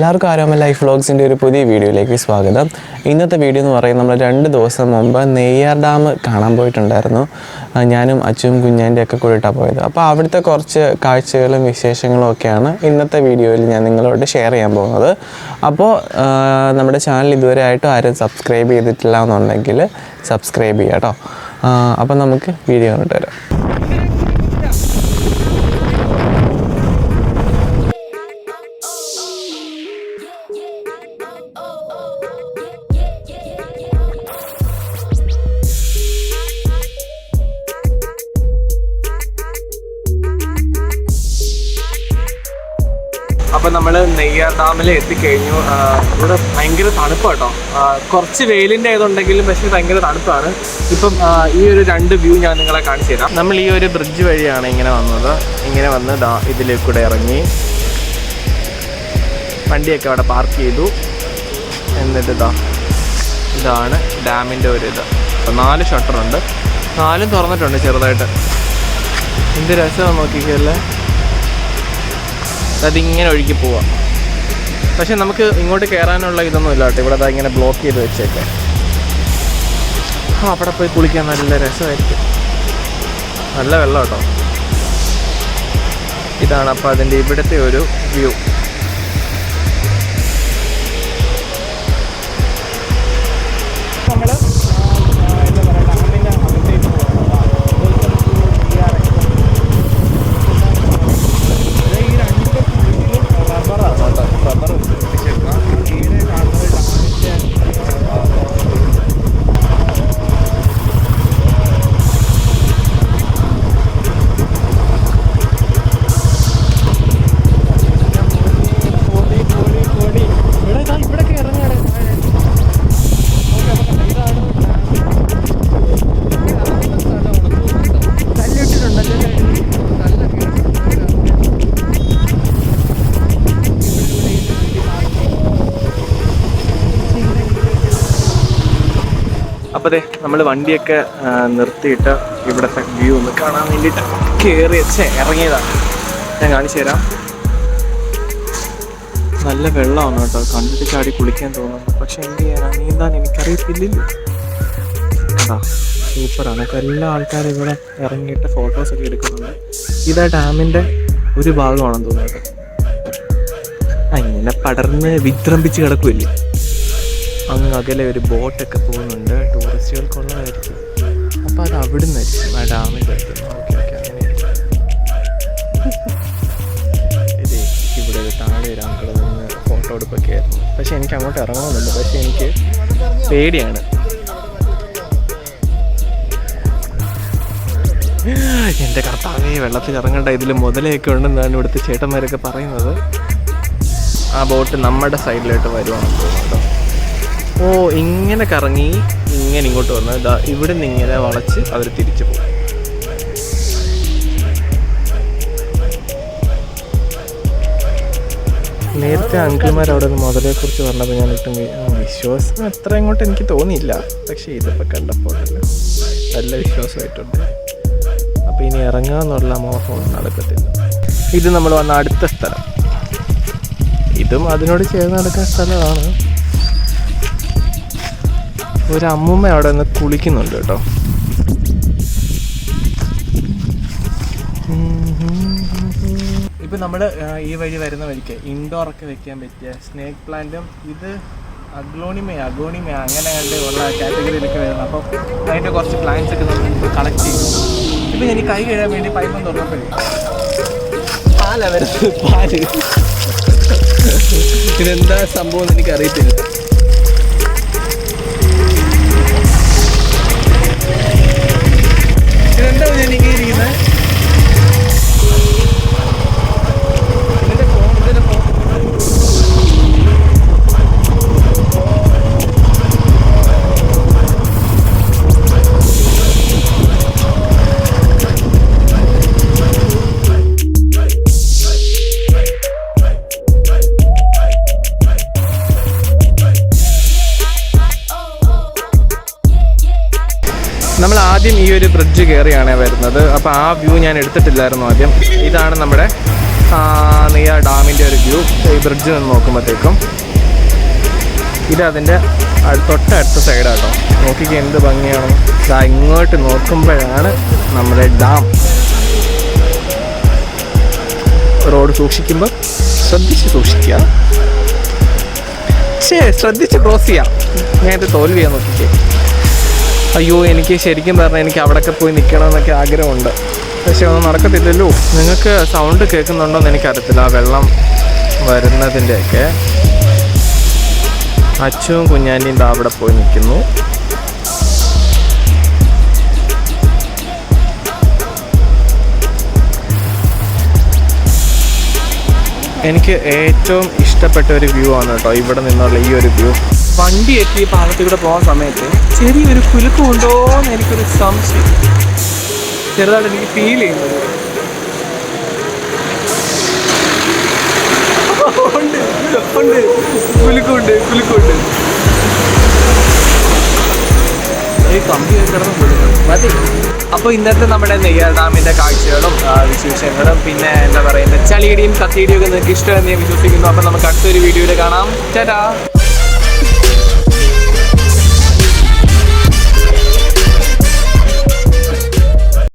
എല്ലാവർക്കും Aroma life വ്ളോഗ്സിന്റെ ഒരു പുതിയ വീഡിയോയിലേക്ക് സ്വാഗതം. ഇന്നത്തെ വീഡിയോ എന്ന് പറയുന്നത് നമ്മൾ രണ്ട് ദിവസം മുമ്പ് നെയ്യാർ ഡാം കാണാൻ പോയിട്ടുണ്ടായിരുന്നു. ഞാനും അച്ഛനും കുഞ്ഞാന്റെ ഒക്കെ കൂടിയിട്ടാണ് പോയത്. അപ്പോൾ അവിടുത്തെ കുറച്ച് കാഴ്ചകളും വിശേഷങ്ങളും ഒക്കെയാണ് ഇന്നത്തെ വീഡിയോയിൽ ഞാൻ നിങ്ങളോട് ഷെയർ ചെയ്യാൻ പോകുന്നത്. അപ്പോൾ നമ്മുടെ ചാനൽ ഇതുവരെ ആയിട്ടും ആരും സബ്സ്ക്രൈബ് ചെയ്തിട്ടില്ല എന്നുണ്ടെങ്കിൽ സബ്സ്ക്രൈബ് ചെയ്യാം കേട്ടോ അപ്പോൾ നമുക്ക് വീഡിയോ കണ്ടിട്ട് വരാം അപ്പം നമ്മൾ നെയ്യാർ ഡാമിൽ എത്തിക്കഴിഞ്ഞു ഇവിടെ ഭയങ്കര തണുപ്പ് കേട്ടോ. കുറച്ച് വെയിലിന്റെ ആയതുണ്ടെങ്കിലും പക്ഷേ ഭയങ്കര തണുപ്പാണ്. ഇപ്പം ഈ ഒരു രണ്ട് വ്യൂ ഞാൻ നിങ്ങളെ കാണിച്ചു തരാം. നമ്മൾ ഈ ഒരു ബ്രിഡ്ജ് വഴിയാണ് ഇങ്ങനെ വന്നത്. ഇങ്ങനെ വന്ന് ഇതിലേക്ക് കൂടെ ഇറങ്ങി. വണ്ടിയൊക്കെ അവിടെ പാർക്ക് ചെയ്തു. എന്നിട്ട് ഇതാ ഇതാണ് ഡാമിന്റെ ഒരു ഇത്. അപ്പോൾ നാല് ഷട്ടറുണ്ട്. നാലും തുറന്നിട്ടുണ്ട് ചെറുതായിട്ട്. എന്ത് രസമാണ് നോക്കിക്കല്ലേ? അതിങ്ങനെ ഒഴുകി പോവാം. പക്ഷെ നമുക്ക് ഇങ്ങോട്ട് കയറാനുള്ള ഇതൊന്നും ഇല്ല കേട്ടോ. ഇവിടെ അതാ ഇങ്ങനെ ബ്ലോക്ക് ചെയ്ത് വെച്ചേക്കാം. ആ അവിടെ പോയി കുളിക്കാൻ നല്ല രസമായിരിക്കും. നല്ല വെള്ളം കേട്ടോ ഇതാണ് അപ്പോൾ അതിന്റെ ഇവിടുത്തെ ഒരു വ്യൂ അതെ നമ്മൾ വണ്ടിയൊക്കെ നിർത്തിയിട്ട് ഇവിടുത്തെ വ്യൂ ഒന്ന് കാണാൻ വേണ്ടിയിട്ട് കയറി വെച്ച് ഇറങ്ങിയതാണ്. ഞാൻ കാണിച്ചു തരാം. നല്ല വെള്ളമാണ് കേട്ടോ. കണ്ടിട്ട് ചാടി കുളിക്കാൻ തോന്നുന്നു. പക്ഷെ എന്ത് ചെയ്യാനാണ് നീന്താൻ എനിക്കറിയത്തില്ലല്ലോ. അതാ സൂപ്പറാണ്. അപ്പോൾ എല്ലാ ആൾക്കാരും ഇവിടെ ഇറങ്ങിയിട്ട് ഫോട്ടോസ് ഒക്കെ എടുക്കുന്നുണ്ട്. ഇതാ ഡാമിന്റെ ഒരു ഭാഗമാണെന്ന് തോന്നുന്നത് അങ്ങനെ പടർന്ന് വിജൃംഭിച്ച് കിടക്കുമല്ലേ അങ്ങ് അകലെ ഒരു ബോട്ടൊക്കെ പോകുന്നുണ്ട്. ടൂറിസ്റ്റുകൾക്കുള്ളതായിരിക്കും അപ്പോൾ അത് അവിടെ നിന്നായിരിക്കും ആ ഡാമിന്റെ അടുത്ത്. ഓക്കെ ഓക്കെ അങ്ങനെ ഇത് ഇവിടെ താഴെ ഒരു അങ്കിൾ നിന്ന് ഫോട്ടോ എടുപ്പൊക്കെ ആയിരുന്നു. പക്ഷെ എനിക്ക് അങ്ങോട്ട് ഇറങ്ങണമെന്നുണ്ട് പക്ഷെ എനിക്ക് പേടിയാണ്. എന്റെ കർത്താവേ വെള്ളത്തിൽ ഇറങ്ങേണ്ട. ഇതിൽ മുതലയൊക്കെ ഉണ്ടെന്നാണ് ഇവിടുത്തെ ചേട്ടന്മാരൊക്കെ പറയുന്നത്. ആ ബോട്ട് നമ്മുടെ സൈഡിലോട്ട് വരുവാണെന്ന് തോന്നുന്നുണ്ടോ ഓ ഇങ്ങനെ കറങ്ങി ഇങ്ങനെ ഇങ്ങോട്ട് വന്ന് ഇതാ ഇവിടെ നിന്ന് ഇങ്ങനെ വളച്ച് അവർ തിരിച്ചു പോകും. നേരത്തെ അങ്കിൾമാർ അവിടെ നിന്ന് മുതലെ കുറിച്ച് പറഞ്ഞപ്പോൾ ഞാൻ ഒട്ടും വിശ്വാസം അത്ര അങ്ങോട്ട് എനിക്ക് തോന്നിയില്ല. പക്ഷേ ഇതിപ്പോൾ കണ്ടപ്പോൾ നല്ല വിശ്വാസമായിട്ടുണ്ട്. അപ്പോൾ ഇനി ഇറങ്ങാന്നുള്ള മോഹം നടക്കത്തില്ല. ഇത് നമ്മൾ വന്ന അടുത്ത സ്ഥലം. ഇതും അതിനോട് ചേർന്ന് നടക്കുന്ന സ്ഥലമാണ്. ഒരു അമ്മൂമ്മ അവിടെ നിന്ന് കുളിക്കുന്നുണ്ട് കേട്ടോ. ഇപ്പം നമ്മൾ ഈ വഴി വരുന്ന വഴിക്ക് ഇൻഡോർ ഒക്കെ വെക്കാൻ പറ്റിയ സ്നേക്ക് പ്ലാന്റും ഇത് അഗ്ലോണിമ അഗോണിമ അങ്ങനെ കണ്ട് ഉള്ള കാറ്റഗറിയിലൊക്കെ വരുന്നത്. അപ്പോൾ അതിന്റെ കുറച്ച് പ്ലാന്റ്സ് ഒക്കെ നമ്മൾ കളക്ട് ചെയ്തു. ഇപ്പം എനിക്ക് കൈ കഴുകാൻ വേണ്ടി പൈപ്പം തുറന്നപ്പോഴേ പാലാ വരുന്നത് പാൽ. ഇതെന്താ സംഭവം എന്ന് എനിക്ക് നമ്മൾ ആദ്യം ഈ ഒരു ബ്രിഡ്ജ് കയറിയാണ് വരുന്നത്. അപ്പോൾ ആ വ്യൂ ഞാൻ എടുത്തിട്ടില്ലായിരുന്നു ആദ്യം. ഇതാണ് നമ്മുടെ നെയ്യാർ ഡാമിന്റെ ഒരു വ്യൂ ഈ ബ്രിഡ്ജ് നിന്ന് നോക്കുമ്പോഴത്തേക്കും ഇത് അതിന്റെ തൊട്ടടുത്ത സൈഡാട്ടോ നോക്കിക്ക് എന്ത് ഭംഗിയാണ്. ഇതാ ഇങ്ങോട്ട് നോക്കുമ്പോഴാണ് നമ്മുടെ ഡാം. റോഡ് സൂക്ഷിക്കുമ്പോൾ ശ്രദ്ധിച്ച് സൂക്ഷിക്കുക. പക്ഷേ ശ്രദ്ധിച്ച് ക്രോസ് ചെയ്യാം. ഞാൻ ഇത് തോൽവിയാ നോക്കിക്കേ. അയ്യോ എനിക്ക് ശരിക്കും പറഞ്ഞാൽ എനിക്ക് അവിടെയൊക്കെ പോയി നിൽക്കണമെന്നൊക്കെ ആഗ്രഹമുണ്ട്. പക്ഷെ ഒന്നും നടക്കത്തില്ലല്ലോ. നിങ്ങൾക്ക് സൗണ്ട് കേൾക്കുന്നുണ്ടോ എന്ന് എനിക്കറിയത്തില്ല. ആ വെള്ളം വരുന്നതിന്റെയൊക്കെ അച്ഛനും കുഞ്ഞാന്റെയും അവിടെ പോയി നിൽക്കുന്നു. എനിക്ക് ഏറ്റവും ഇഷ്ടപ്പെട്ട ഒരു വ്യൂ ആണ് കേട്ടോ ഇവിടെ നിന്നുള്ള ഈ ഒരു വ്യൂ വണ്ടി എത്തി കൂടെ പോകുന്ന സമയത്ത് ചെറിയൊരു കുലുക്കം ഉണ്ടോന്ന് എനിക്കൊരു സംശയം. ചെറുതായിട്ട് എനിക്ക് ഫീൽ ചെയ്യുന്നത് ഉണ്ട് ഉണ്ട്. കുലുക്കുണ്ട് കുലുക്കുണ്ട്. ഈ മതി. അപ്പോൾ ഇന്നത്തെ നമ്മുടെ നെയ്യാർ ഡാമിന്റെ കാഴ്ചകളും വിശേഷങ്ങളും പിന്നെ എന്താ പറയുക ചളിയുടെയും കത്തിയുടെയും ഒക്കെ നിങ്ങൾക്ക് ഇഷ്ടമെന്ന് ഞാൻ വിശ്വസിക്കുന്നു. അപ്പം നമുക്ക് അടുത്തൊരു വീഡിയോയിൽ കാണാം. ചേട്ടാ